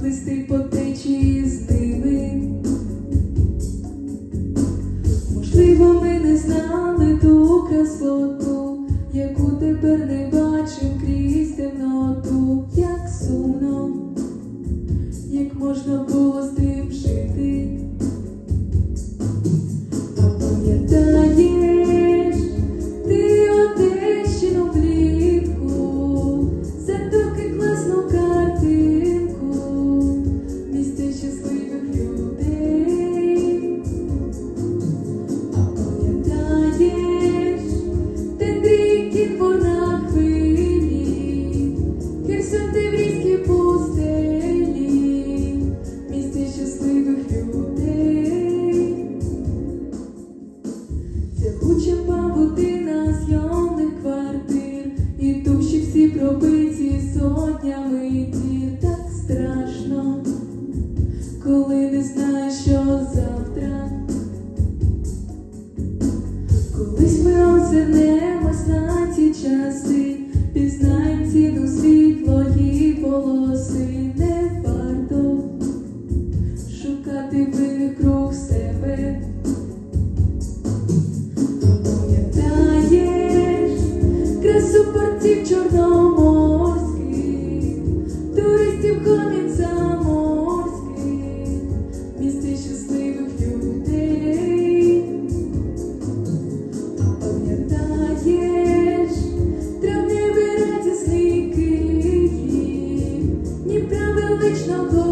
please stay put ти в пустелі, місті щасливих людей, тягуча павутина зйомних квартир, і душі всі пробиті сотнями тіл так страшно. ти би крок себе. Пам'ятаєш красу портів чорноморських, туристів гонить заморських, місті щасливих людей. Пам'ятаєш травневий радісний Київ, ні правил личного.